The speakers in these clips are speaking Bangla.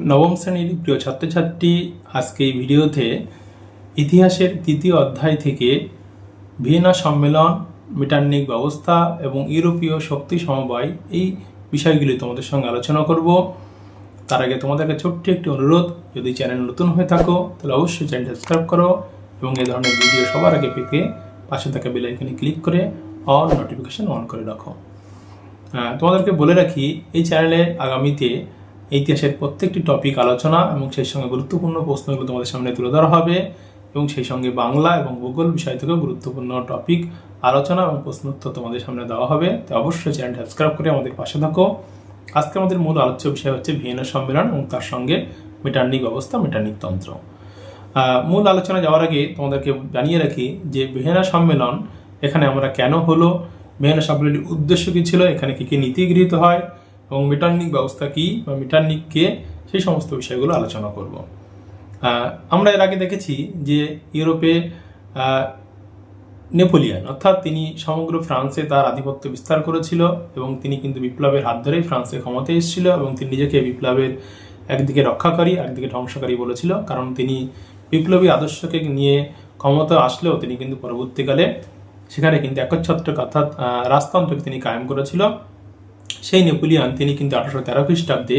নবম শ্রেণির প্রিয় ছাত্রছাত্রী, আজকে এই ভিডিওতে ইতিহাসের তৃতীয় অধ্যায় থেকে ভিয়েনা সম্মেলন, মিটারনিক ব্যবস্থা এবং ইউরোপীয় শক্তি সমবায় এই বিষয়গুলি তোমাদের সঙ্গে আলোচনা করব। তার আগে তোমাদেরকে ছোট্ট একটি অনুরোধ, যদি চ্যানেল নতুন হয়ে থাকো, তাহলে অবশ্যই চ্যানেল সাবস্ক্রাইব করো এবং এই ধরনের ভিডিও সবার আগে পেতে পাশে থাকা বেল আইকনে ক্লিক করে অল নোটিফিকেশন অন করে রাখো। তোমাদেরকে বলে রাখি, এই চ্যানেলে আগামীতে ইতিহাসের প্রত্যেকটি টপিক আলোচনা এবং সেই সঙ্গে গুরুত্বপূর্ণ প্রশ্নগুলো তোমাদের সামনে তুলে ধরা হবে এবং সেই সঙ্গে বাংলা এবং ভূগোল বিষয় থেকেও গুরুত্বপূর্ণ টপিক আলোচনা এবং প্রশ্ন উত্তর তোমাদের সামনে দেওয়া হবে। তো অবশ্যই চ্যানেল সাবস্ক্রাইব করে আমাদের পাশে থাকো। আজকে আমাদের মূল আলোচ্য বিষয় হচ্ছে ভিয়েনা সম্মেলন এবং তার সঙ্গে মেটার্নিক ব্যবস্থা মেটার্নিক তন্ত্র। মূল আলোচনা যাওয়ার আগে তোমাদেরকে জানিয়ে রাখি যে ভিয়েনা সম্মেলন এখানে আমরা কেন হলো ভিয়েনা সম্মেলনের উদ্দেশ্য কী ছিল, এখানে কী কী নীতি গৃহীত হয় এবং মিটারনিক ব্যবস্থা কী বা মিটারনিক কে, সেই সমস্ত বিষয়গুলো আলোচনা করব। আমরা এর আগে দেখেছি যে ইউরোপে নেপোলিয়ান, অর্থাৎ তিনি সমগ্র ফ্রান্সে তার আধিপত্য বিস্তার করেছিল এবং তিনি কিন্তু বিপ্লবের হাত ধরেই ফ্রান্সে ক্ষমতায় এসেছিল এবং তিনি নিজেকে বিপ্লবের একদিকে রক্ষাকারী, একদিকে ধ্বংসকারী বলেছিল। কারণ তিনি বিপ্লবী আদর্শকে নিয়ে ক্ষমতা আসলেও তিনি কিন্তু পরবর্তীকালে সেখানে কিন্তু একচ্ছত্রক অর্থাৎ রাজতন্ত্রকে তিনি কায়েম করেছিল। সেই নেপোলিয়ান, তিনি কিন্তু আঠারোশো তেরো খ্রিস্টাব্দে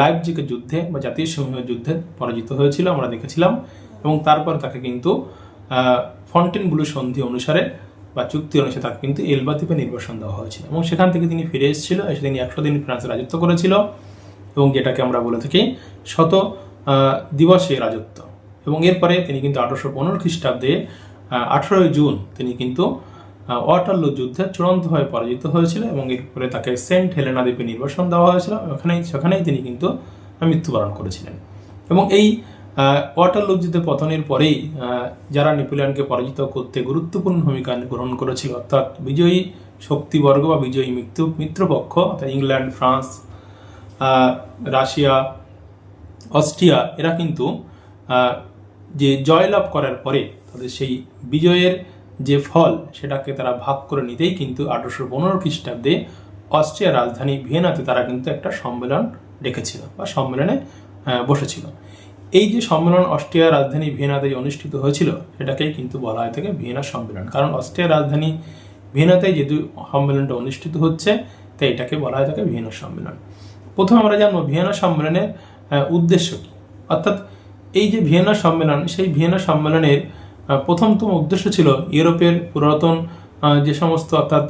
লাইপজিকের যুদ্ধে বা জাতীয় সমূহের যুদ্ধে পরাজিত হয়েছিল, আমরা দেখেছিলাম। এবং তারপর তাকে কিন্তু ফন্টেন ব্লু সন্ধি অনুসারে বা চুক্তি অনুসারে তাকে কিন্তু এলবাতিপে নির্বাসন দেওয়া হয়েছিল। এবং সেখান থেকে তিনি ফিরে এসেছিল, এসে তিনি একশো দিন ফ্রান্সে রাজত্ব করেছিল এবং যেটাকে আমরা বলে থাকি শত দিবসে রাজত্ব। এবং এরপরে তিনি কিন্তু আঠারোশো পনেরো খ্রিস্টাব্দে আঠারোই জুন তিনি কিন্তু ওয়াটারলু যুদ্ধে চূড়ান্তভাবে পরাজিত হয়েছিল এবং এরপরে তাকে সেন্ট হেলেনা দ্বীপে নির্বাসন দেওয়া হয়েছিল। ওখানেই সেখানেই তিনি কিন্তু মৃত্যুবরণ করেছিলেন। এবং এই ওয়াটারলু যুদ্ধে পতনের পরেই যারা নেপোলিয়ানকে পরাজিত করতে গুরুত্বপূর্ণ ভূমিকা গ্রহণ করেছিল, অর্থাৎ বিজয়ী শক্তিবর্গ বা বিজয়ী মিত্র মিত্রপক্ষ, অর্থাৎ ইংল্যান্ড, ফ্রান্স রাশিয়া, অস্ট্রিয়া, এরা কিন্তু যে জয়লাভ করার পরে তাদের সেই বিজয়ের যে ফল সেটাকে তারা ভাগ করে নিতেই কিন্তু আঠারোশো পনেরো খ্রিস্টাব্দে অস্ট্রিয়ার রাজধানী ভিয়েনাতে তারা কিন্তু একটা সম্মেলন ডেকেছিল বা সম্মেলনে বসেছিল। এই যে সম্মেলন অস্ট্রিয়ার রাজধানী ভিয়েনাতে অনুষ্ঠিত হয়েছিল, সেটাকেই কিন্তু বলা হয় থাকে ভিয়েনা সম্মেলন। কারণ অস্ট্রিয়ার রাজধানী ভিয়েনাতে যেহেতু সম্মেলনটা অনুষ্ঠিত হচ্ছে, তাই এটাকে বলা হয় থাকে ভিয়েনা সম্মেলন। প্রথম আমরা জানব ভিয়েনা সম্মেলনের উদ্দেশ্য কী। অর্থাৎ এই যে ভিয়েনা সম্মেলন, সেই ভিয়েনা সম্মেলনের প্রথমতম উদ্দেশ্য ছিল ইউরোপের পুরাতন যে সমস্ত অর্থাৎ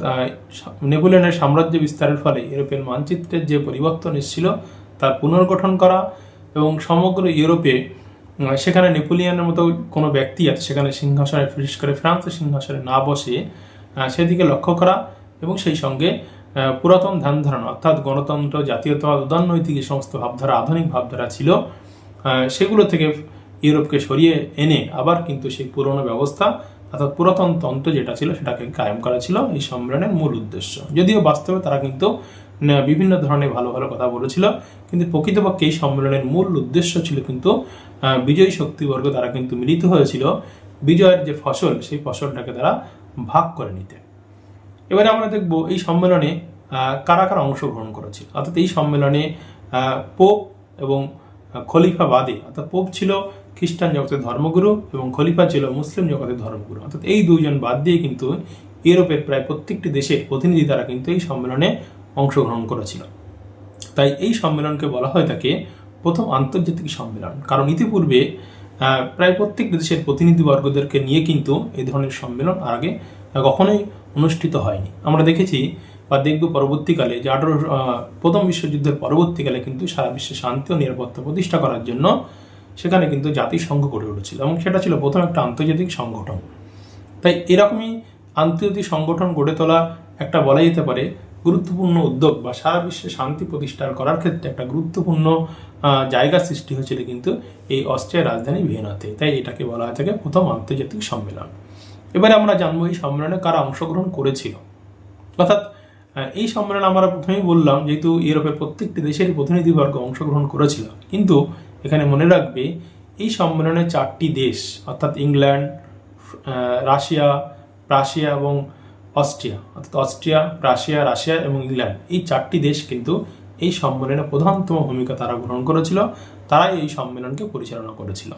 নেপোলিয়নের সাম্রাজ্য বিস্তারের ফলে ইউরোপের মানচিত্রের যে পরিবর্তন এসেছিল তার পুনর্গঠন করা এবং সমগ্র ইউরোপে সেখানে নেপোলিয়ানের মতো কোনো ব্যক্তি আছে, সেখানে সিংহাসনে, বিশেষ করে ফ্রান্সের সিংহাসনে না বসে সেদিকে লক্ষ্য করা এবং সেই সঙ্গে পুরাতন ধ্যান ধারণা অর্থাৎ গণতন্ত্র, জাতীয়তাবাদ উদারনৈতিক যে সমস্ত ভাবধারা, আধুনিক ভাবধারা ছিল সেগুলো থেকে ইউরোপকে সরিয়ে এনে আবার কিন্তু সেই পুরনো ব্যবস্থা অর্থাৎ পুরাতন তন্ত্র যেটা ছিল সেটাকে কায়েম করা ছিল। এই সম্মেলনের মূল উদ্দেশ্য। যদিও বাস্তবে তারা কিন্তু বিভিন্ন ধরনের ভালো ভালো কথা বলেছিল, কিন্তু প্রকৃতপক্ষে এই সম্মেলনের মূল উদ্দেশ্য ছিল কিন্তু বিজয়ী শক্তিবর্গ তারা কিন্তু মিলিত হয়েছিল বিজয়ের যে ফসল, সেই ফসলটাকে তারা ভাগ করে নিতে। এবারে আমরা দেখব এই সম্মেলনে কারা কারা অংশগ্রহণ করেছিল। অর্থাৎ এই সম্মেলনে পোপ এবং খলিফা বাদে অর্থাৎ পোপ ছিল খ্রিস্টান জগতের ধর্মগুরু এবং খলিফা ছিল মুসলিম জগতের ধর্মগুরু। অর্থাৎ এই দুইজন বাদ দিয়ে কিন্তু ইউরোপের প্রায় প্রত্যেকটি দেশের প্রতিনিধি তারা কিন্তু এই সম্মেলনে অংশগ্রহণ করেছিল। তাই এই সম্মেলনকে বলা হয় তাকে প্রথম আন্তর্জাতিক সম্মেলন। কারণ ইতিপূর্বে প্রায় প্রত্যেক দেশের প্রতিনিধিবর্গদেরকে নিয়ে কিন্তু এই ধরনের সম্মেলন আগে কখনোই অনুষ্ঠিত হয়নি। আমরা দেখেছি বা দেখব পরবর্তীকালে যে আঠারো প্রথম বিশ্বযুদ্ধের পরবর্তীকালে কিন্তু সারা বিশ্বে শান্তি ও নিরাপত্তা প্রতিষ্ঠা করার জন্য সেখানে কিন্তু জাতিসংঘ গড়ে উঠেছিল এবং সেটা ছিল প্রথম একটা আন্তর্জাতিক সংগঠন। তাই এরকমই আন্তর্জাতিক সংগঠন গড়ে তোলা একটা বলা যেতে পারে গুরুত্বপূর্ণ উদ্যোগ বা সারা বিশ্বে শান্তি প্রতিষ্ঠা করার ক্ষেত্রে একটা গুরুত্বপূর্ণ জায়গা সৃষ্টি হয়েছিল কিন্তু এই অস্ট্রিয়ার রাজধানী ভিয়েনাতে। তাই এটাকে বলা হয়ে থাকে প্রথম আন্তর্জাতিক সম্মেলন। এবারে আমরা জানব এই সম্মেলনে কারা অংশগ্রহণ করেছিল। অর্থাৎ এই সম্মেলনে আমরা প্রথমেই বললাম যেহেতু ইউরোপের প্রত্যেকটি দেশের প্রতিনিধিবর্গ অংশগ্রহণ করেছিল। কিন্তু এখানে মনে রাখবে, এই সম্মেলনে চারটি দেশ, অর্থাৎ ইংল্যান্ড রাশিয়া রাশিয়া এবং অস্ট্রিয়া, অর্থাৎ অস্ট্রিয়া রাশিয়া রাশিয়া এবং ইংল্যান্ড, এই চারটি দেশ কিন্তু এই সম্মেলনে প্রধানতম ভূমিকা তারা গ্রহণ করেছিল, তারাই এই সম্মেলনকে পরিচালনা করেছিল।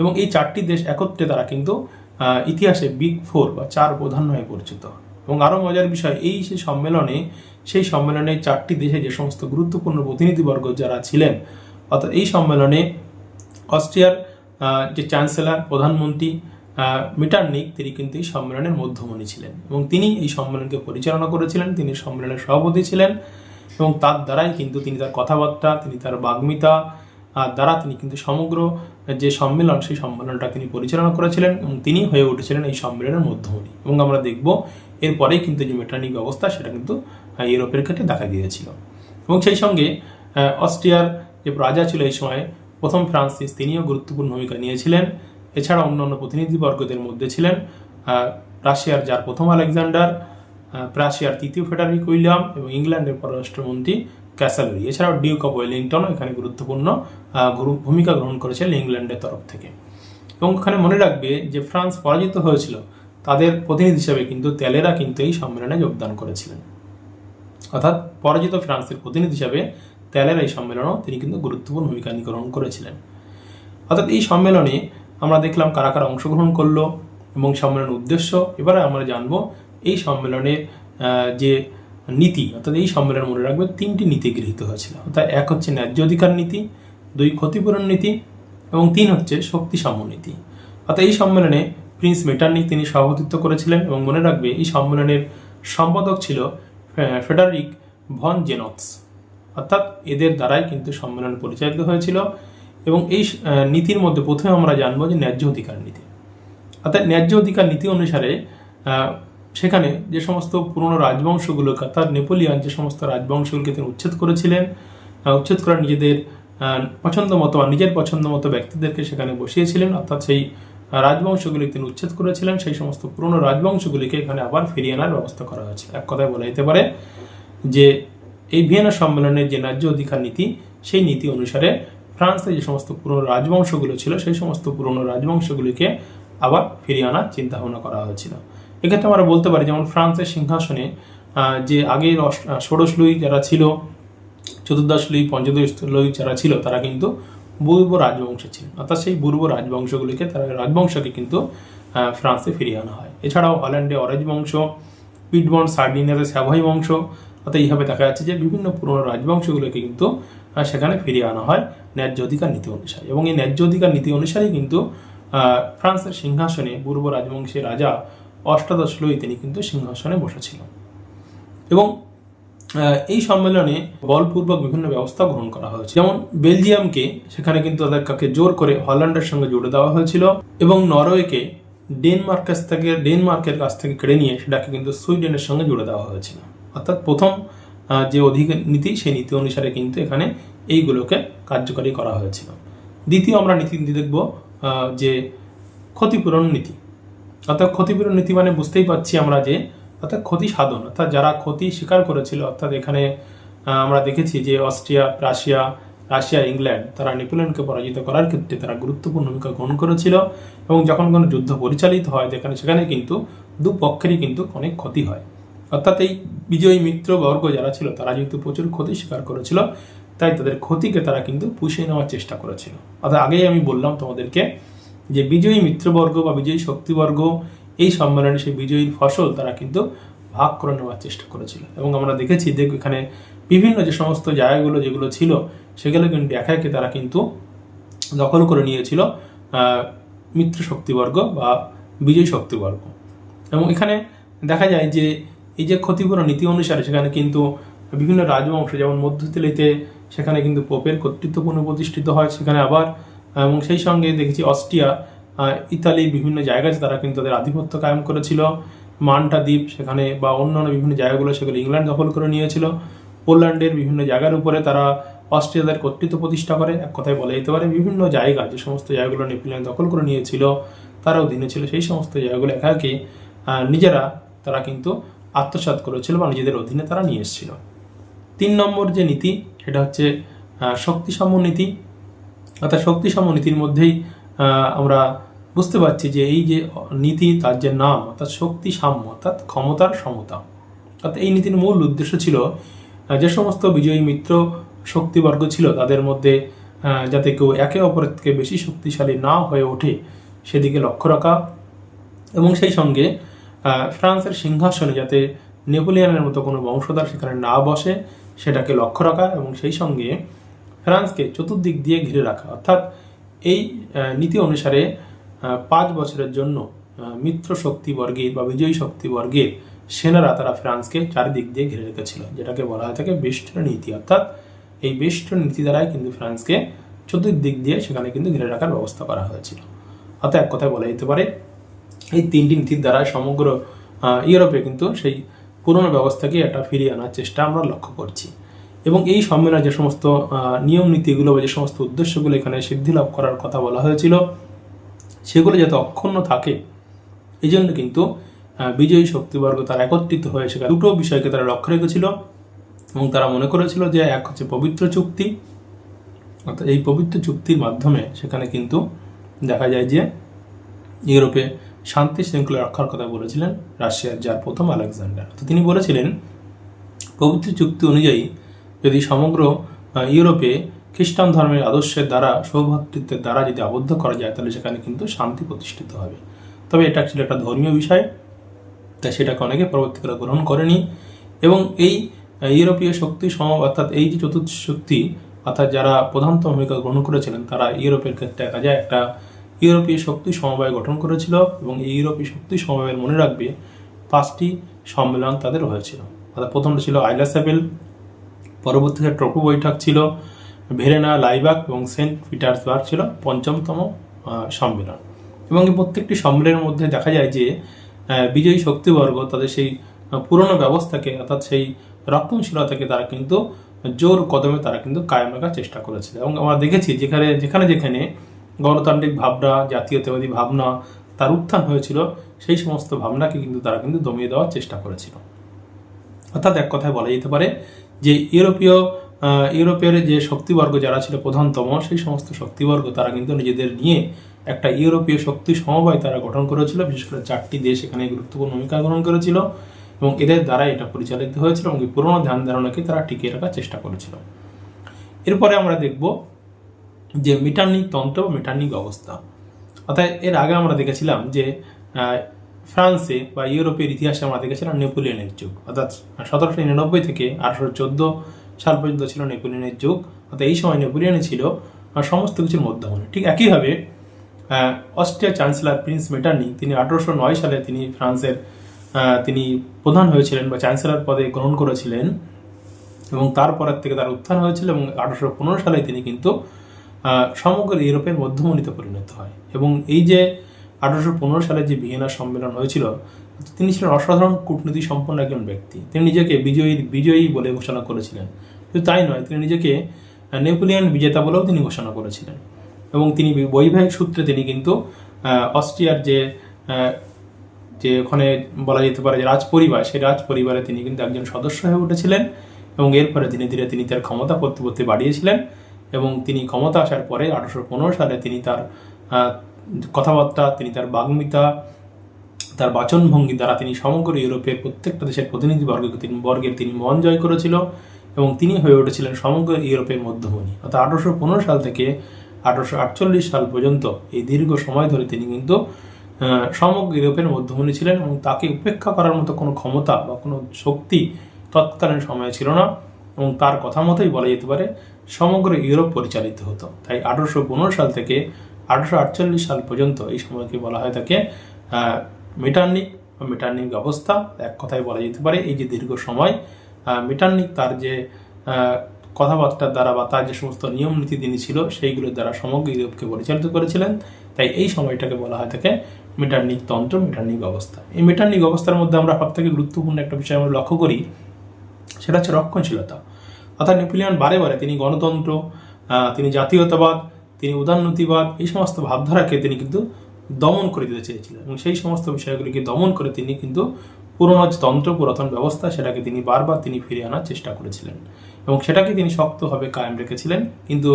এবং এই চারটি দেশ একত্রে তারা কিন্তু ইতিহাসে বিগ ফোর বা চার প্রধান হয়ে পরিচিত। এবং আরও মজার বিষয়, এই সেই সম্মেলনে সেই সম্মেলনে চারটি দেশে যে সমস্ত গুরুত্বপূর্ণ প্রতিনিধিবর্গ যারা ছিলেন অর্থাৎ এই সম্মেলনে অস্ট্রিয়ার যে চ্যান্সেলর, প্রধানমন্ত্রী মিটারনিক তিনি কিন্তু এই সম্মেলনের মধ্যমণি ছিলেন এবং তিনি এই সম্মেলনকে পরিচালনা করেছিলেন, তিনি সম্মেলনের সভাপতি ছিলেন এবং তার দ্বারাই কিন্তু তিনি তার কথাবার্তা, তিনি তার বাগ্মিতা দ্বারা তিনি কিন্তু সমগ্র যে সম্মেলন, সেই সম্মেলনটা তিনি পরিচালনা করেছিলেন এবং তিনি হয়ে উঠেছিলেন এই সম্মেলনের মধ্যমণি। এবং আমরা দেখব এরপরেই কিন্তু যে মেটার্নিক ব্যবস্থা সেটা কিন্তু ইউরোপের ক্ষেত্রে দেখা দিয়েছিল এবং সেই সঙ্গে অস্ট্রিয়ার যে রাজা ছিল এই সময় প্রথম ফ্রান্সিস তিনিও গুরুত্বপূর্ণ ভূমিকা নিয়েছিলেন। এছাড়া অন্যান্য প্রতিনিধিবর্গদের মধ্যে ছিলেন রাশিয়ার যার প্রথম আলেকজান্ডার আহ, প্রাশিয়ার তৃতীয় ফেডারিক উইলিয়াম এবং ইংল্যান্ডের পররাষ্ট্রমন্ত্রী ক্যাসালরি। এছাড়াও ডিউক অফ ওয়েলিংটন এখানে গুরুত্বপূর্ণ ভূমিকা গ্রহণ করেছিলেন ইংল্যান্ডের তরফ থেকে। এবং এখানে মনে রাখবে যে ফ্রান্স পরাজিত হয়েছিল তাদের প্রতিনিধি হিসেবে কিন্তু তেলেরা কিন্তু এই সম্মেলনে যোগদান করেছিলেন। অর্থাৎ পরাজিত ফ্রান্সের প্রতিনিধি হিসাবে তেলের এই সম্মেলনেও তিনি কিন্তু গুরুত্বপূর্ণ ভূমিকা গ্রহণ করেছিলেন। অর্থাৎ এই সম্মেলনে আমরা দেখলাম কারা কারা অংশগ্রহণ করল এবং সম্মেলনের উদ্দেশ্য। এবারে আমরা জানব এই সম্মেলনের যে নীতি, অর্থাৎ এই সম্মেলন মনে রাখবে তিনটি নীতি গৃহীত হয়েছিল। অর্থাৎ এক হচ্ছে ন্যায্য অধিকার নীতি, দুই ক্ষতিপূরণ নীতি এবং তিন হচ্ছে শক্তি নীতি। অর্থাৎ এই সম্মেলনে প্রিন্স মেটার্নিক তিনি সভাপতিত্ব করেছিলেন এবং মনে রাখবে এই সম্মেলনের সম্পাদক ছিল ফেডারিক ভন জেনক্স অর্থাৎ এদের দ্বারাই কিন্তু সম্মেলন পরিচালিত হয়েছিল এবং এই নীতির মধ্যে প্রথমে আমরা জানব যে ন্যায্য অধিকার নীতি। অর্থাৎ ন্যায্য অধিকার নীতি অনুসারে সেখানে যে সমস্ত পুরনো রাজবংশগুলোকে অর্থাৎ নেপোলিয়ান যে সমস্ত রাজবংশগুলোকে তিনি উচ্ছেদ করেছিলেন উচ্ছেদ করে নিজেদের পছন্দ মতো বা নিজের পছন্দ মতো ব্যক্তিদেরকে সেখানে বসিয়েছিলেন অর্থাৎ সেই আহ, রাজবংশগুলিকে তিনি উচ্ছেদ করেছিলেন সেই সমস্ত পুরনো রাজবংশগুলিকে এখানে আবার ফিরিয়ে আনার ব্যবস্থা করা হয়েছিল। এক কথায় বলা যেতে পারে যে এই ভিয়েনা সম্মেলনের যে ন্যায্য অধিকার নীতি, সেই নীতি অনুসারে ফ্রান্সে যে সমস্ত পুরনো রাজবংশগুলো ছিল, সেই সমস্ত পুরনো রাজবংশগুলিকে আবার ফিরিয়ে আনার চিন্তা ভাবনা করা হয়েছিল। এক্ষেত্রে আমরা বলতে পারি, যেমন ফ্রান্সের সিংহাসনে যে আগের ষোড়শ লুই যারা ছিল, চতুর্দশ লুই, পঞ্চদশ লুই যারা ছিল, তারা কিন্তু পূর্ব রাজবংশ ছিল অর্থাৎ সেই পূর্ব রাজবংশগুলিকে তারা রাজবংশকে কিন্তু ফ্রান্সে ফিরিয়ে আনা হয়। এছাড়াও হল্যান্ডে অরেঞ্জ বংশ পিটবন্ড সার্ডিনিয়াতে স্যাভয় বংশ অর্থাৎ এইভাবে দেখা যাচ্ছে যে বিভিন্ন পুরনো রাজবংশগুলোকে কিন্তু সেখানে ফিরিয়ে আনা হয় ন্যায্য অধিকার নীতি অনুসারে। এবং এই ন্যায্য অধিকার নীতি অনুসারেই কিন্তু ফ্রান্সের সিংহাসনে পূর্ব রাজবংশের রাজা অষ্টাদশ লুই তিনি কিন্তু সিংহাসনে বসেছিল এবং এই সম্মেলনে বলপূর্বক বিভিন্ন ব্যবস্থা গ্রহণ করা হয়েছে। যেমন বেলজিয়ামকে সেখানে কিন্তু তাদের কাকে জোর করে হল্যান্ডের সঙ্গে জুড়ে দেওয়া হয়েছিল এবং নরওয়েকে ডেনমার্ক কাছ থেকে, ডেনমার্কের কাছ থেকে কেড়ে নিয়ে সেটাকে কিন্তু সুইডেনের সঙ্গে জুড়ে দেওয়া হয়েছিল। অর্থাৎ প্রথম যে অধিকার নীতি সেই নীতি অনুসারে কিন্তু এখানে এইগুলোকে কার্যকরী করা হয়েছিল। দ্বিতীয় আমরা নীতি নীতি দেখব যে ক্ষতিপূরণ নীতি। অর্থাৎ ক্ষতিপূরণ নীতি মানে বুঝতেই পারছি আমরা যে, অর্থাৎ ক্ষতি সাধন। অর্থাৎ যারা ক্ষতি স্বীকার করেছিল, অর্থাৎ এখানে আমরা দেখেছি যে অস্ট্রিয়া, রাশিয়া রাশিয়া, ইংল্যান্ড, তারা নেপোলিয়নকে পরাজিত করার ক্ষেত্রে তারা গুরুত্বপূর্ণ ভূমিকা গ্রহণ করেছিল এবং যখন কোনো যুদ্ধ পরিচালিত হয়, যেখানে সেখানে কিন্তু দু পক্ষেরই কিন্তু অনেক ক্ষতি হয়। অর্থাৎ এই বিজয়ী মিত্র বর্গ যারা ছিল, তারা যেহেতু প্রচুর ক্ষতি স্বীকার করেছিল, তাই তাদের ক্ষতিকে তারা কিন্তু পুষিয়ে নেওয়ার চেষ্টা করেছিল। অর্থাৎ আগেই আমি বললাম তোমাদেরকে যে বিজয়ী মিত্রবর্গ বা বিজয়ী শক্তিবর্গ, এই সম্মেলনে সেই বিজয়ীর ফসল তারা কিন্তু ভাগ করে নেওয়ার চেষ্টা করেছিল। এবং আমরা দেখেছি যে এখানে বিভিন্ন যে সমস্ত জায়গাগুলো যেগুলো ছিল, সেগুলো কিন্তু একে একে তারা কিন্তু দখল করে নিয়েছিল মিত্র শক্তিবর্গ বা বিজয়ী শক্তিবর্গ। এবং এখানে দেখা যায় যে এই যে ক্ষতিপূরণ নীতি অনুসারে সেখানে কিন্তু বিভিন্ন রাজবংশ যেমন মধ্যতিলিতে সেখানে কিন্তু পোপের কর্তৃত্বপূর্ণ প্রতিষ্ঠিত হয় সেখানে আবার এবং সেই সঙ্গে দেখেছি অস্ট্রিয়া আহ, ইতালি বিভিন্ন জায়গায় তারা কিন্তু তাদের আধিপত্য কায়েম করেছিল। মান্টা দ্বীপ সেখানে বা অন্যান্য বিভিন্ন জায়গাগুলো সেগুলো ইংল্যান্ড দখল করে নিয়েছিল। পোল্যান্ডের বিভিন্ন জায়গার উপরে তারা অস্ট্রিয়াদের কর্তৃত্ব প্রতিষ্ঠা করে এক কথায় বলা যেতে পারে বিভিন্ন জায়গা যে সমস্ত জায়গাগুলো নেপোলিয়ন দখল করে নিয়েছিল তারাও দিনে ছিল। সেই সমস্ত জায়গাগুলো একাকে নিজেরা তারা কিন্তু আত্মসাৎ করেছিল বা নিজেদের অধীনে তারা নিয়ে এসেছিল। তিন নম্বর যে নীতি, সেটা হচ্ছে শক্তিসাম্য নীতি। অর্থাৎ শক্তিসাম্য নীতির মধ্যেই আমরা বুঝতে পারছি যে এই যে নীতি, তার যে নাম, অর্থাৎ শক্তি সাম্য অর্থাৎ ক্ষমতার সমতা। অর্থাৎ এই নীতির মূল উদ্দেশ্য ছিল যে সমস্ত বিজয়ী মিত্র শক্তিবর্গ ছিল, তাদের মধ্যে যাতে কেউ একে অপরের থেকে বেশি শক্তিশালী না হয়ে ওঠে, সেদিকে লক্ষ্য রাখা। এবং সেই সঙ্গে ফ্রান্সের সিংহাসনে যাতে নেপোলিয়ানের মতো কোনো বংশধর সেখানে না বসে, সেটাকে লক্ষ্য রাখা এবং সেই সঙ্গে ফ্রান্সকে চতুর্দিক দিয়ে ঘিরে রাখা। অর্থাৎ এই নীতি অনুসারে পাঁচ বছরের জন্য মিত্র শক্তিবর্গের বা বিজয়ী শক্তিবর্গের সেনারা তারা ফ্রান্সকে চারিদিক দিয়ে ঘিরে রেখেছিল, যেটাকে বলা হয়ে থাকে বেষ্টন নীতি। অর্থাৎ এই বেষ্টন নীতি দ্বারাই কিন্তু ফ্রান্সকে চতুর্দিক দিয়ে সেখানে কিন্তু ঘিরে রাখার ব্যবস্থা করা হয়েছিল। অর্থাৎ এক কথায় বলা যেতে পারে এই তিনটি নীতির দ্বারা সমগ্র ইউরোপে কিন্তু সেই পুরনো ব্যবস্থাকে একটা ফিরিয়ে আনার চেষ্টা আমরা লক্ষ্য করছি। এবং এই সম্মেলনে যে সমস্ত নিয়ম নীতিগুলো বা যে সমস্ত উদ্দেশ্যগুলো এখানে সিদ্ধি লাভ করার কথা বলা হয়েছিল, সেগুলো যাতে অক্ষুণ্ণ থাকে এই জন্য কিন্তু বিজয়ী শক্তিবর্গ তারা একত্রিত হয়ে সেখানে দুটো বিষয়কে তারা লক্ষ্য রেখেছিল এবং তারা মনে করেছিল যে এক হচ্ছে পবিত্র চুক্তি, অর্থাৎ এই পবিত্র চুক্তির মাধ্যমে সেখানে কিন্তু দেখা যায় যে ইউরোপে শান্তি শৃঙ্খলা রক্ষার কথা বলেছিলেন রাশিয়ার যার প্রথম আলেকজান্ডার। তো তিনি বলেছিলেন, পবিত্র চুক্তি অনুযায়ী যদি সমগ্র ইউরোপে খ্রিস্টান ধর্মের আদর্শের দ্বারা, সৌভাতৃত্বের দ্বারা যদি আবদ্ধ করা যায়, তাহলে সেখানে কিন্তু শান্তি প্রতিষ্ঠিত হবে। তবে এটা ছিল একটা ধর্মীয় বিষয়, তাই সেটাকে অনেকে পরবর্তীকালে গ্রহণ করেনি। এবং এই ইউরোপীয় শক্তি সম, অর্থাৎ এই যে চতুর্থ শক্তি, অর্থাৎ যারা প্রধানতম ভূমিকা গ্রহণ করেছিলেন, তারা ইউরোপের ক্ষেত্রে দেখা যায় একটা ইউরোপীয় শক্তি সমবায় গঠন করেছিল এবং এই ইউরোপীয় শক্তি সমবায়ের মনে রাখবে পাঁচটি সম্মেলন তাদের হয়েছিল। অর্থাৎ প্রথমটা ছিল আইলাসেবেল পরবর্তীতে ট্রপু বৈঠক ছিল, ভেরেনা, লাইবাক এবং সেন্ট পিটার্সবার্গ ছিল পঞ্চমতম সম্মেলন। এবং এই প্রত্যেকটি সম্মেলনের মধ্যে দেখা যায় যে বিজয়ী শক্তিবর্গ তাদের সেই পুরনো ব্যবস্থাকে অর্থাৎ সেই রক্ষণশীলতাকে তারা কিন্তু জোর কদমে তারা কিন্তু কায়েম রাখার চেষ্টা করেছিল। এবং আমরা দেখেছি যেখানে যেখানে যেখানে গণতান্ত্রিক ভাবনা, জাতীয়তাবাদী ভাবনা তার উত্থান হয়েছিল, সেই সমস্ত ভাবনাকে কিন্তু তারা কিন্তু দমিয়ে দেওয়ার চেষ্টা করেছিল। অর্থাৎ এক কথায় বলা যেতে পারে যে ইউরোপীয় ইউরোপের যে শক্তিবর্গ যারা ছিল প্রধানতম, সেই সমস্ত শক্তিবর্গ তারা কিন্তু নিজেদের নিয়ে একটা ইউরোপীয় শক্তি সমবায় তারা গঠন করেছিল। বিশেষ করে চারটি দেশ এখানে গুরুত্বপূর্ণ ভূমিকা গ্রহণ করেছিল এবং এদের দ্বারা এটা পরিচালিত হয়েছিল এবং পুরনো ধ্যান ধারণাকে তারা টিকিয়ে রাখার চেষ্টা করেছিল। এরপরে আমরা দেখব যে মিটারনিক তন্ত্র বা মিটারনিক অবস্থা অর্থাৎ এর আগে আমরা দেখেছিলাম যে ফ্রান্সে বা ইউরোপের ইতিহাসে আমরা দেখেছিলাম নেপোলিয়নের যুগ। অর্থাৎ সতেরোশো নিরানব্বই থেকে আঠারোশো চোদ্দ সাল পর্যন্ত ছিল নেপোলিয়নের যুগ। অর্থাৎ এই সময় নেপোলিয়নে ছিল সমস্ত কিছুর মধ্যমণি। ঠিক একইভাবে অস্ট্রিয়া চ্যান্সেলর প্রিন্স মেটার্নি, তিনি আঠারোশো নয় সালে তিনি ফ্রান্সের তিনি প্রধান হয়েছিলেন বা চ্যান্সেলর পদে গ্রহণ করেছিলেন এবং তারপরের থেকে তার উত্থান হয়েছিল এবং আঠারোশো পনেরো সালে তিনি কিন্তু সমগ্র ইউরোপের মধ্যমণিতে পরিণত হয়। এবং এই যে আঠারোশো পনেরো সালে যে ভিয়েনা সম্মেলন হয়েছিল, তিনি ছিলেন অসাধারণ কূটনীতি সম্পন্ন একজন ব্যক্তি। তিনি নিজেকে বিজয়ী বিজয়ী বলে ঘোষণা করেছিলেন। শুধু তাই নয়, তিনি নিজেকে নেপোলিয়ান বিজেতা বলেও তিনি ঘোষণা করেছিলেন। এবং তিনি বৈবাহিক সূত্রে তিনি কিন্তু অস্ট্রিয়ার যে যে ওখানে বলা যেতে পারে যে রাজ পরিবার সেই রাজ পরিবারে তিনি কিন্তু একজন সদস্য হয়ে উঠেছিলেন। এবং এরপরে ধীরে ধীরে তিনি তার ক্ষমতা প্রতিপত্তি বাড়িয়েছিলেন। এবং তিনি ক্ষমতা আসার পরে আঠারোশো পনেরো সালে তিনি তার কথাবার্তা, তিনি তার বাগ্মিতা, তার বাচনভঙ্গি দ্বারা তিনি সমগ্র ইউরোপের প্রত্যেকটা দেশের প্রতিনিধি বর্গকে তিনি, বর্গের তিনি মন জয় করেছিল এবং তিনি হয়ে উঠেছিলেন সমগ্র ইউরোপের মধ্যমণি। অর্থাৎ আঠারোশো পনেরো সাল থেকে আঠারোশো আটচল্লিশ সাল পর্যন্ত এই দীর্ঘ সময় ধরে তিনি কিন্তু সমগ্র ইউরোপের মধ্যমণি ছিলেন এবং তাকে উপেক্ষা করার মতো কোনো ক্ষমতা বা কোনো শক্তি তৎকালীন সময়ে ছিল না। এবং তার কথা মতোই বলা যেতে পারে সমগ্র ইউরোপ পরিচালিত হতো। তাই আঠারোশো পনেরো সাল থেকে আঠারোশো আটচল্লিশ সাল পর্যন্ত এই সময়কে বলা হয় আহ, মেটার্নিক বা মেটার্নিক ব্যবস্থা। এক কথায় বলা যেতে পারে এই যে দীর্ঘ সময় মেটার্নিক তার যে কথাবার্তার দ্বারা বা তার যে সমস্ত নিয়ম নীতি তিনি ছিল সেইগুলোর দ্বারা সমগ্র ইউরোপকে পরিচালিত করেছিলেন। তাই এই সময়টাকে বলা হয় থাকে মেটার্নিক তন্ত্র মেটার্নিক অবস্থা এই মেটার্নিক অবস্থার মধ্যে আমরা সব থেকে গুরুত্বপূর্ণ একটা বিষয় আমরা লক্ষ্য করি সেটা হচ্ছে রক্ষণশীলতা। অর্থাৎ নেপোলিয়ন বারে বারে তিনি গণতন্ত্র তিনি জাতীয়তাবাদ, তিনি উদারনৈতিবাদ, এই সমস্ত ভাবধারাকে তিনি কিন্তু দমন করে দিতে চেয়েছিলেন। এবং সেই সমস্ত বিষয়গুলিকে দমন করে তিনি কিন্তু পুরনো যে তন্ত্র, পুরাতন ব্যবস্থা, সেটাকে তিনি বারবার তিনি ফিরিয়ে আনার চেষ্টা করেছিলেন। এবং সেটাকে তিনি শক্তভাবে কায়েম রেখেছিলেন। কিন্তু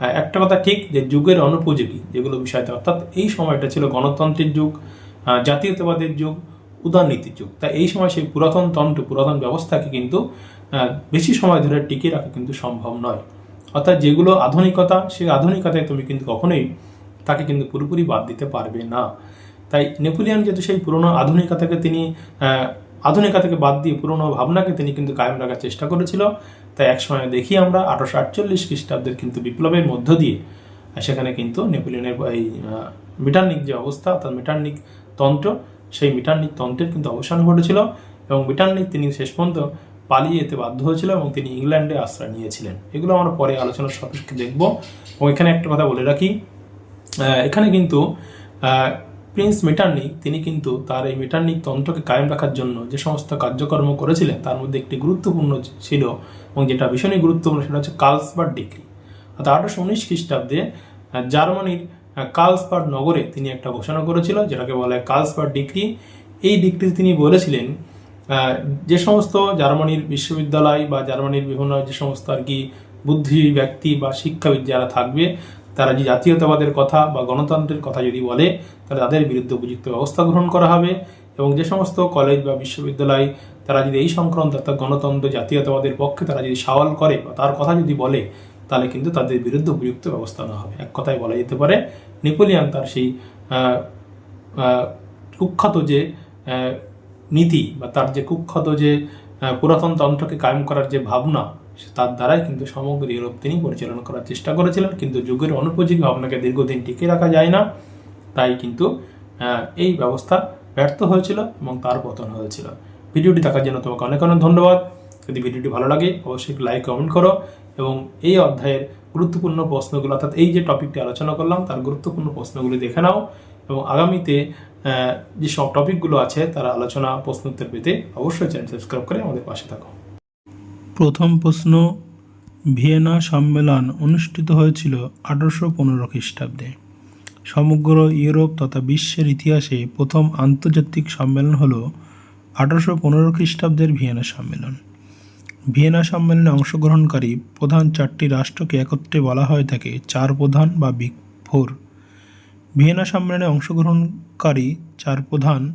একটা কথা ঠিক যে যুগের অনুপযোগী যেগুলো বিষয়টা, অর্থাৎ এই সময়টা ছিল গণতন্ত্রের যুগ জাতীয়তাবাদের যুগ উদারনীতির যুগ তাই এই সময় সেই পুরাতন তন্ত্র, পুরাতন ব্যবস্থাকে কিন্তু বেশি সময় ধরে টিকিয়ে রাখা কিন্তু সম্ভব নয়। অর্থাৎ যেগুলো আধুনিকতা, সেই আধুনিকতায় তুমি কিন্তু কখনোই তাকে কিন্তু পুরোপুরি বাদ দিতে পারবে না। তাই নেপোলিয়ন যেহেতু সেই পুরনো আধুনিকতাকে তিনি আধুনিকতাকে বাদ দিয়ে পুরনো ভাবনাকে তিনি কিন্তু কায়েম রাখার চেষ্টা করেছিল, তাই একসময় দেখি আমরা আঠারোশো আটচল্লিশ খ্রিস্টাব্দের কিন্তু বিপ্লবের মধ্য দিয়ে, সেখানে কিন্তু নেপোলিয়নের এই মিটারনিক যে অবস্থা, অর্থাৎ মিটারনিক তন্ত্র সেই মিটারনিক তন্ত্রের কিন্তু অবসান ঘটেছিল এবং মিটারনিক তিনি শেষ পর্যন্ত পালিয়ে যেতে বাধ্য হয়েছিল এবং তিনি ইংল্যান্ডে আশ্রয় নিয়েছিলেন। এগুলো আমরা পরে আলোচনার সাপেক্ষে দেখব। এবং এখানে একটা কথা বলে রাখি এখানে কিন্তু প্রিন্স মেটার্নিক তিনি কিন্তু তার এই মেটার্নিক তন্ত্রকে কায়েম রাখার জন্য যে সমস্ত কার্যকর্ম করেছিলেন, তার মধ্যে একটি গুরুত্বপূর্ণ ছিল এবং যেটা ভীষণই গুরুত্বপূর্ণ সেটা হচ্ছে কার্লসবার্গ ডিগ্রি। অর্থাৎ আঠারোশো উনিশ খ্রিস্টাব্দে জার্মানির কার্লসবার্গ নগরে তিনি একটা ঘোষণা করেছিল, যেটাকে বলা হয় কার্লসবার্গ ডিগ্রি। এই ডিগ্রি তিনি বলেছিলেন যে সমস্ত জার্মানির বিশ্ববিদ্যালয় বা জার্মানির বিভিন্ন যে সমস্ত আর কি বুদ্ধিজীবী ব্যক্তি বা শিক্ষাবিদ যারা থাকবে, তারা যে জাতীয়তাবাদের কথা বা গণতন্ত্রের কথা যদি বলে, তাহলে তাদের বিরুদ্ধে উপযুক্ত ব্যবস্থা গ্রহণ করা হবে। এবং যে সমস্ত কলেজ বা বিশ্ববিদ্যালয়, তারা যদি এই সংক্রান্ত অর্থাৎ গণতন্ত্র জাতীয়তাবাদের পক্ষে তারা যদি সওয়াল করে বা তার কথা যদি বলে তাহলে কিন্তু তাদের বিরুদ্ধে উপযুক্ত ব্যবস্থা নেওয়া হবে। এক কথায় বলা যেতে পারে, নেপোলিয়ান তার সেই কুখ্যাত যে নীতি বা তার যে কুখ্যাত যে পুরাতন তন্ত্রকে কায়েম করার যে ভাবনা, সে তার দ্বারাই কিন্তু সমগ্র ইউরোপ তিনি পরিচালনা করার চেষ্টা করেছিলেন। কিন্তু যুগের অনুপযোগী ভাবনাকে দীর্ঘদিন টিকে রাখা যায় না। তাই কিন্তু এই ব্যবস্থা ব্যর্থ হয়েছিল এবং তার পতন হয়েছিল। ভিডিওটি দেখার জন্য তোমাকে অনেক অনেক ধন্যবাদ। যদি ভিডিওটি ভালো লাগে, অবশ্যই লাইক কমেন্ট করো এবং এই অধ্যায়ের গুরুত্বপূর্ণ প্রশ্নগুলো, অর্থাৎ এই যে টপিকটি আলোচনা করলাম, তার গুরুত্বপূর্ণ প্রশ্নগুলি দেখে নাও এবং আগামীতে যে সব টপিকগুলো আছে, তার আলোচনা প্রশ্ন উত্তর পেতে অবশ্যই চ্যানেল সাবস্ক্রাইব করে আমাদের পাশে থাকো। প্রথম প্রশ্ন, ভিয়েনা সম্মেলন অনুষ্ঠিত হয়েছিল আঠারোশো পনেরো খ্রিস্টাব্দে। সমগ্র ইউরোপ তথা বিশ্বের ইতিহাসে প্রথম আন্তর্জাতিক সম্মেলন হল আঠারোশো পনেরো খ্রিস্টাব্দের ভিয়েনা সম্মেলন। ভিয়েনা সম্মেলনে অংশগ্রহণকারী প্রধান চারটি রাষ্ট্রকে একত্রে বলা হয়ে থাকে চার প্রধান বা বিগ ফোর। ভিয়েনা সম্মেলনে অংশগ্রহণকারী চার প্রধান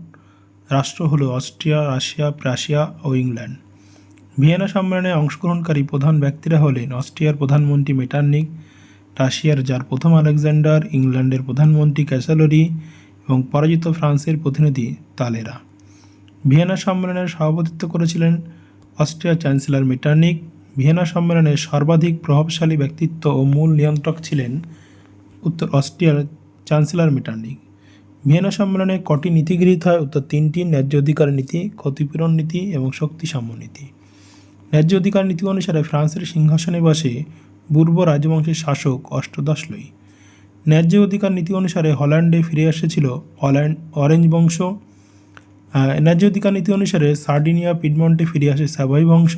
রাষ্ট্র হল অস্ট্রিয়া, রাশিয়া, প্রাশিয়া ও ইংল্যান্ড। ভিয়েনা সম্মেলনে অংশগ্রহণকারী প্রধান ব্যক্তিরা হলেন অস্ট্রিয়ার প্রধানমন্ত্রী মেটার্নিক, রাশিয়ার যার প্রথম আলেকজান্ডার, ইংল্যান্ডের প্রধানমন্ত্রী ক্যাসালরি এবং পরাজিত ফ্রান্সের প্রতিনিধি তালেরা। ভিয়েনা সম্মেলনের সভাপতিত্ব করেছিলেন অস্ট্রিয়ার চ্যান্সেলর মেটার্নিক ভিয়েনা সম্মেলনে সর্বাধিক প্রভাবশালী ব্যক্তিত্ব ও মূল নিয়ন্ত্রক ছিলেন উত্তর অস্ট্রিয়ার চ্যান্সেলর মিটার্নিক। ভিয়েনা সম্মেলনে কটি নীতি গৃহীত হয়? উত্তর তিনটি, ন্যায্য অধিকার নীতি, ক্ষতিপূরণ নীতি এবং শক্তি সাম্য নীতি। ন্যায্য অধিকার নীতি অনুসারে ফ্রান্সের সিংহাসনে বসে পূর্ব রাজবংশের শাসক অষ্টদশ লই ন্যায্য অধিকার নীতি অনুসারে হল্যান্ডে ফিরে এসেছিল অরেঞ্জ বংশ ন্যায্য অধিকার নীতি অনুসারে সার্ডিনিয়া, পিডমন্টে ফিরে আসে স্যাভয় বংশ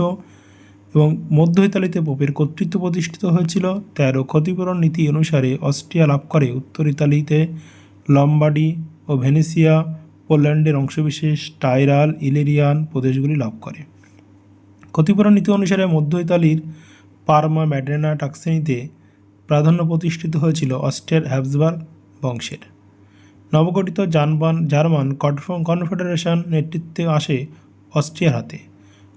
এবং মধ্য ইতালিতে পোপের কর্তৃত্ব প্রতিষ্ঠিত হয়েছিল। তেরো ক্ষতিপূরণ নীতি অনুসারে অস্ট্রিয়া লাভ করে উত্তর ইতালিতে লম্বাডি ও ভেনেসিয়া, পোল্যান্ডের অংশবিশেষ টাইরাল, ইলেরিয়ান প্রদেশগুলি লাভ করে। ক্ষতিপূরণ নীতি অনুসারে মধ্য ইতালির পারমা, ম্যাড্রেনা, টাক্সেনিতে প্রাধান্য প্রতিষ্ঠিত হয়েছিল অস্ট্রিয়ার হ্যাবসবার্গ বংশের। নবগঠিত জার্মান জার্মান কনফেডারেশন নেতৃত্বে আসে অস্ট্রিয়ার হাতে।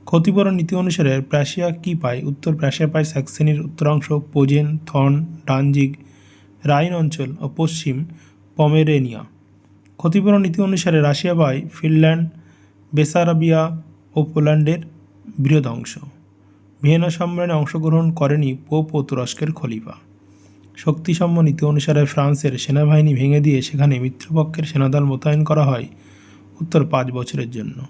ক্ষতিপূরণ নীতি অনুসারে প্রাশিয়া কী পায় উত্তর প্রাশিয়া পায় স্যাক্সেনির উত্তরাংশ, পোজেন থন ডানজিগ, রাইন অঞ্চল ও পশ্চিম পমেরেনিয়া। ক্ষতিপূরণ নীতি অনুসারে রাশিয়া পায় ফিনল্যান্ড, বেসারাবিয়া ও পোল্যান্ডের বৃহৎ অংশ ভিয়েনা সম্মেলনে অংশগ্রহণ করেনি পোপ ও তুরস্কের খলিফা। শক্তিসম্য নীতি অনুসারে ফ্রান্সের সেনাবাহিনী ভেঙে দিয়ে সেখানে মিত্রপক্ষের সেনাদল মোতায়েন করা হয় উত্তর পাঁচ বছরের জন্য।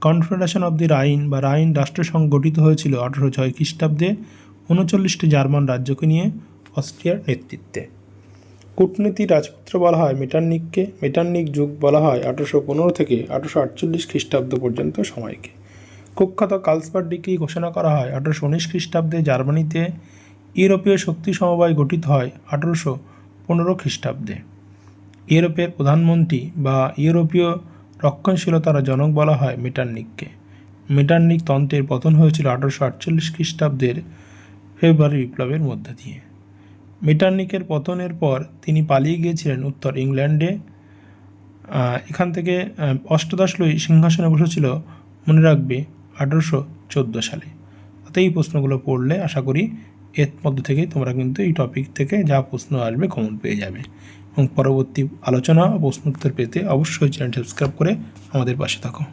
কনফেডারেশন অব দি রাইন বা রাইন রাষ্ট্রসংঘ গঠিত হয়েছিল আঠারোশো ছয় খ্রিস্টাব্দে উনচল্লিশটি জার্মান রাজ্যকে নিয়ে অস্ট্রিয়ার নেতৃত্বে। কূটনীতি রাজপুত্র বলা হয় মেটার্নিককে। মেটার্নিক যুগ বলা হয় আঠারোশো পনেরো থেকে আঠারোশো আটচল্লিশ খ্রিস্টাব্দ পর্যন্ত সময়কে। কুখ্যাত কালসবার্গ ডিগ্রি ঘোষণা করা হয় আঠারোশো উনিশ খ্রিস্টাব্দে জার্মানিতে ইউরোপীয় শক্তি সমবায় গঠিত হয় আঠারোশো পনেরো খ্রিস্টাব্দে। ইউরোপের প্রধানমন্ত্রী বা ইউরোপীয় রক্ষণশীলতার জনক বলা হয় মেটার্নিককে। মেটার্নিক তন্ত্রের পতন হয়েছিল আঠারোশো আটচল্লিশ খ্রিস্টাব্দের ফেব্রুয়ারি বিপ্লবের মধ্য দিয়ে। মেটার্নিকের পতনের পর তিনি পালিয়ে গিয়েছিলেন উত্তর ইংল্যান্ডে। এখান থেকে অষ্টাদশ লই সিংহাসনে বসেছিল মনে রাখবে আঠারোশো চোদ্দ সালে। এই প্রশ্নগুলো পড়লে আশা করি এর মধ্যে থেকেই তোমরা কিন্তু এই টপিক থেকে যা প্রশ্ন আসবে কমন পেয়ে যাবে। এবং পরবর্তী আলোচনা ও প্রশ্নোত্তর পেতে অবশ্যই চ্যানেল সাবস্ক্রাইব করে আমাদের পাশে থাকো।